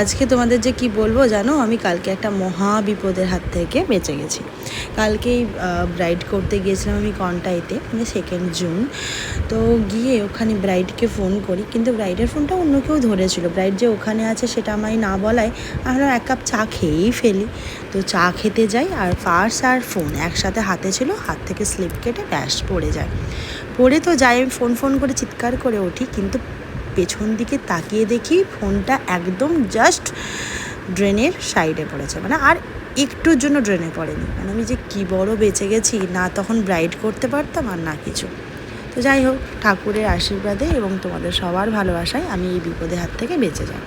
আজকে তোমাদের যে কি বলব জানো? আমি কালকে একটা মহা বিপদের হাত থেকে বেঁচে গেছি। কালকেই ব্রাইড করতে গিয়েছিলাম আমি কন্টাইতে মানে সেকেন্ড জুন তো গিয়ে ওখানে ব্রাইডকে ফোন করি, কিন্তু ব্রাইডের ফোনটা অন্য কেউ ধরেছিল। ব্রাইড যে ওখানে আছে সেটা আমায় না বলায় আমরা এক কাপ চা খেয়েই ফেলি। তো চা খেতে যাই আর পার্স আর ফোন একসাথে হাতে ছিল, হাত থেকে স্লিপ কেটে ব্যাস পড়ে যায়। পড়ে তো যাই, আমি ফোন ফোন করে চিৎকার করে উঠি, কিন্তু পেছন দিকে তাকিয়ে দেখি ফোনটা একদম জাস্ট ড্রেনের সাইডে পড়েছে। মানে আর একটুর জন্য ড্রেনে পড়েনি। মানে আমি যে কী বড় বেঁচে গেছি, না তখন ব্রাইড করতে পারতাম আর না কিছু। তো যাই হোক, ঠাকুরের আশীর্বাদে এবং তোমাদের সবার ভালোবাসায় আমি এই বিপদের হাত থেকে বেঁচে যাই।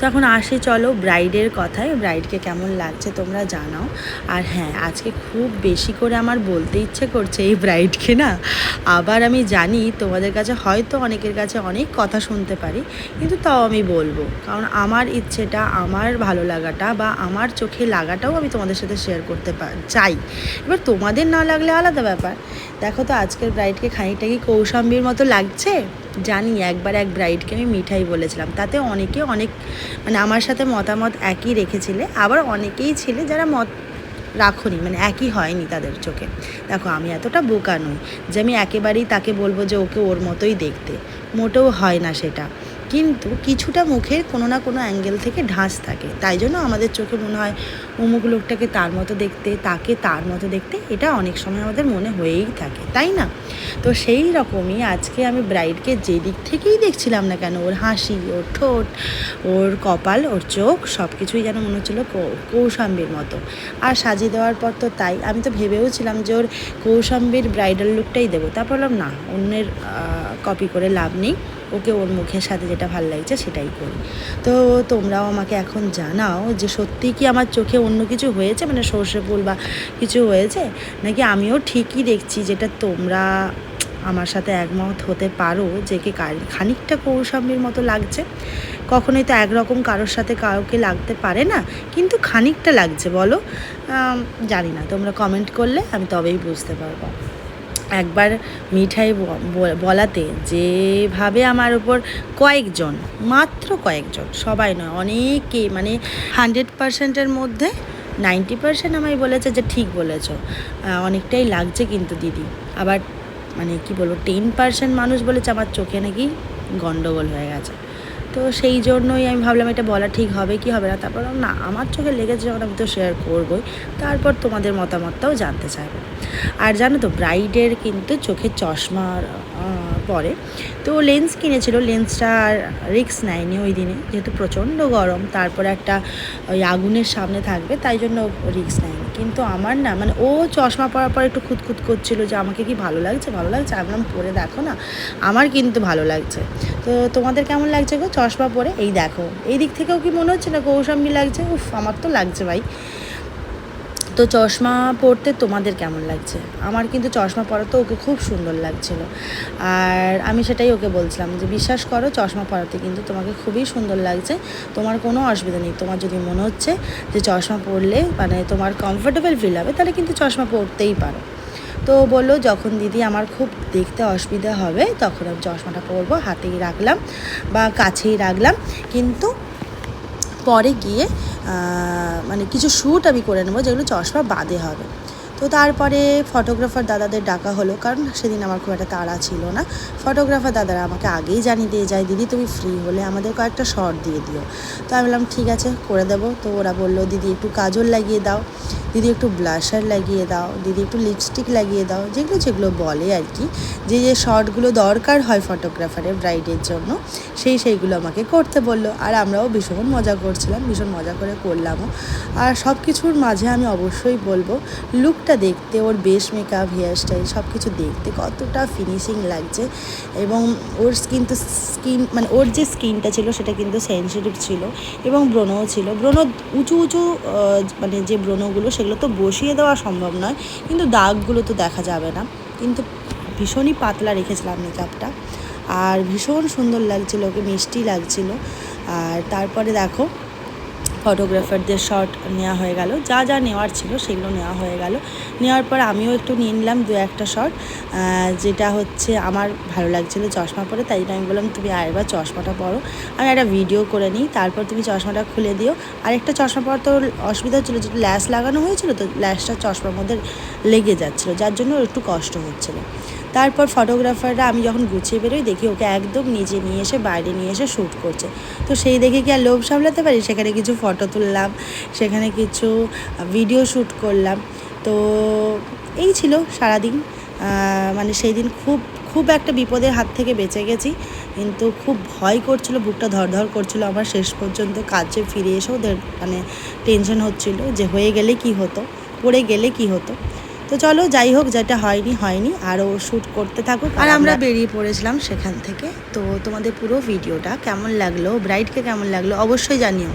তো এখন আসি, চলো ব্রাইডের কথায়। ব্রাইডকে কেমন লাগছে তোমরা জানাও। আর হ্যাঁ আজকে খুব বেশি করে আমার বলতে ইচ্ছে করছে এই ব্রাইডকে না। আবার আমি জানি তোমাদের কাছে হয়তো অনেকের কাছে অনেক কথা শুনতে পারি, কিন্তু তাও আমি বলব। কারণ আমার ইচ্ছেটা, আমার ভালো লাগাটা বা আমার চোখে লাগাটাও আমি তোমাদের সাথে শেয়ার করতে চাই। এবার তোমাদের না লাগলে আলাদা ব্যাপার। দেখো তো আজকের ব্রাইডকে খানিকটা কি কৌশাম্বীর মতো লাগছে? জানি, একবার এক ব্রাইডকে আমি মিঠাই বলেছিলাম। তাতে অনেকে অনেক মানে আমার সাথে মতামত একই রেখেছিলে, আবার অনেকেই ছিলে যারা মত রাখুনি মানে একই হয়নি তাদের চোখে। দেখো, আমি এতটা বোকা নই যে আমি একেবারেই তাকে বলব যে ওকে ওর মতোই দেখতে। মোটেও হয় না সেটা। কিন্তু কিছুটা মুখের কোনো না কোনো অ্যাঙ্গেল থেকে ঢাস থাকে। তাই জন্য আমাদের চোখে মনে হয় অমুক লোকটাকে তার মতো দেখতে, তাকে তার মতো দেখতে, এটা অনেক সময় আমাদের মনে হয়েই থাকে, তাই না? তো সেই রকমই আজকে আমি ব্রাইডকে যে দিক থেকেই দেখছিলাম না কেন, ওর হাসি, ওর ঠোঁট, ওর কপাল, ওর চোখ সব কিছুই যেন মনে হচ্ছিল কৌশাম্বীর মতো। আর সাজিয়ে দেওয়ার পর তো তাই, আমি তো ভেবেও ছিলাম যে ওর কৌশাম্বীর ব্রাইডাল লুকটাই দেবো। তারপর বললাম না, অন্যের কপি করে লাভ নেই। ওকে ওর মুখের সাথে যেটা ভালো লাগছে সেটাই করি। তো তোমরাও আমাকে এখন জানাও যে সত্যি কি আমার চোখে অন্য কিছু হয়েছে? মানে সর্ষে ফুল বা কিছু হয়েছে? নাকি আমিও ঠিকই দেখছি যেটা তোমরা আমার সাথে একমত হতে পারো যে কি খানিকটা কৌশাম্বীর মতো লাগছে? কখনোই তো একরকম কারোর সাথে কাউকে লাগতে পারে না, কিন্তু খানিকটা লাগছে বলো? জানি না, তোমরা কমেন্ট করলে আমি তবেই বুঝতে পারব। একবার মিঠাই বলাতে যেভাবে আমার ওপর কয়েকজন, মাত্র কয়েকজন, সবাই নয় অনেকে মানে হান্ড্রেড পার্সেন্টের মধ্যে নাইনটি পার্সেন্ট আমায় বলেছে যে ঠিক বলেছ। অনেকটাই লাগছে কিন্তু দিদি। আবার মানে কি বলব, টেন পার্সেন্ট মানুষ বলেছে, আমার চোখে নাকি গন্ডগোল হয়ে গেছে। তো সেই জন্যই আমি ভাবলাম এটা বলা ঠিক হবে কি হবে না? তারপর না আমার চোখে লেগেছে যখন আমি তো শেয়ার করবই তারপর তোমাদের মতামতটাও জানতে চাইব। আর জানো তো ব্রাইডের কিন্তু চোখে চশমা আহ, পরে। তো লেন্স কিনেছিল লেন্সটা আর রিক্স নেয়নি ওই দিনে যেহেতু প্রচণ্ড গরম তারপরে একটা ওই আগুনের সামনে থাকবে তাই জন্য রিক্স নেয়নি। কিন্তু আমার না মানে ও চশমা পরার পর একটু খুঁতখুত করছিল যে আমাকে কি ভালো লাগছে ভালো লাগছে? আমি বললাম, পরে দেখো না। আমার কিন্তু ভালো লাগছে। তো তোমাদের কেমন লাগছে গো চশমা পরে? এই দেখো। এই দিক থেকেও কি মনে হচ্ছে না কৌশাম্বী লাগছে? উফ, আমার তো লাগছে ভাই। তো চশমা পরতে তোমাদের কেমন লাগছে? আমার কিন্তু চশমা পরাতে ওকে খুব সুন্দর লাগছিল। আর আমি সেটাই ওকে বলছিলাম যে, বিশ্বাস করো, চশমা পরাতে কিন্তু তোমাকে খুবই সুন্দর লাগছে। তোমার কোনো অসুবিধা নেই। তোমার যদি মনে হচ্ছে যে, চশমা পরলে মানে তোমার কমফোর্টেবল ফিল হবে, তাহলে কিন্তু চশমা পরতেই পারো। তো বলল, যখন দিদি আমার খুব দেখতে অসুবিধা হবে, তখন আমি চশমাটা পরবো, হাতেই রাখলাম বা কাছেই রাখলাম। কিন্তু পরে গিয়ে মানে কিছু শ্যুট আমি করে নেব যেগুলো চশমা বাদে হবে। তো তারপরে ফটোগ্রাফার দাদাদের ডাকা হলো, কারণ সেদিন আমার খুব একটা তাড়া ছিল না। ফটোগ্রাফার দাদারা আমাকে আগেই জানিয়ে দিয়ে যায়, দিদি, তুমি ফ্রি হলে আমাদের কয়েকটা শর্ট দিয়ে দিও। তো আমি বললাম, ঠিক আছে, করে দেবো। তো ওরা বলল, দিদি, একটু কাজল লাগিয়ে দাও। দিদি একটু ব্লাশার লাগিয়ে দাও, দিদি একটু লিপস্টিক লাগিয়ে দাও, যেগুলো যেগুলো বলে আর কি। যে যে শর্টগুলো দরকার হয় ফটোগ্রাফারের ব্রাইডের জন্য, সেই সেইগুলো আমাকে করতে বলল। আর আমরাও ভীষণ মজা করছিলাম, ভীষণ মজা করে করলামও। আর সব কিছুর মাঝে আমি অবশ্যই বলব লুকটা দেখতে, ওর বেশ মেকআপ হেয়ার স্টাইল সব কিছু দেখতে কতটা ফিনিশিং লাগছে। এবং ওর স্কিন তো স্কিন মানে ওর যে স্কিনটা ছিল, সেটা কিন্তু সেন্সিটিভ ছিল এবং ব্রণও ছিল। ব্রণ উঁচু উঁচু মানে যে ব্রণগুলো সেগুলো তো বসিয়ে দেওয়া সম্ভব নয়, কিন্তু দাগগুলো তো দেখা যাবে না। কিন্তু ভীষণই পাতলা রেখেছিলাম মেকআপটা আর ভীষণ সুন্দর লাগছিল, ওকে মিষ্টি লাগছিল। আর তারপরে দেখো ফটোগ্রাফারদের শট নেওয়া হয়ে গেল। যা যা নেওয়ার ছিল সেগুলো নেওয়া হয়ে গেল। নেওয়ার পর আমিও একটু নিয়ে নিলাম দু একটা শট যেটা হচ্ছে আমার ভালো লাগছিল চশমা পরে, তাই আমি বললাম, তুমি আরেকবার চশমাটা পরো। আমি একটা ভিডিও করে নিই, তারপর তুমি চশমাটা খুলে দিও। আর একটা চশমা পরার তো অসুবিধা হচ্ছিল যেটা ল্যাস লাগানো হয়েছিল, তো ল্যাসটা চশমার মধ্যে লেগে যাচ্ছিল, যার জন্য একটু কষ্ট হচ্ছিল। তারপর ফটোগ্রাফাররা আমি যখন গুছিয়ে বেরোই, দেখি ওকে একদম নিজে নিয়ে এসে, বাইরে নিয়ে এসে শ্যুট করছে। তো সেই দেখে কি আর লোভ সামলাতে পারি? সেখানে কিছু ফটো তুললাম, সেখানে কিছু ভিডিও শ্যুট করলাম। তো এই ছিল সারাদিন। মানে সেই দিন খুব খুব একটা বিপদের হাত থেকে বেঁচে গেছি। কিন্তু খুব ভয় করছিল, বুকটা ধরধর করছিল। আমার শেষ পর্যন্ত কাজে ফিরে এসেও মানে টেনশন হচ্ছিল যে হয়ে গেলে কি হতো, পড়ে গেলে কি হতো। তো চলো যাই হোক যেটা হয়নি হয়নি। আরও শ্যুট করতে থাকুক। আর আমরা বেরিয়ে পড়েছিলাম সেখান থেকে। তো তোমাদের পুরো ভিডিওটা কেমন লাগল? ব্রাইডকে কেমন লাগল? অবশ্যই জানিও।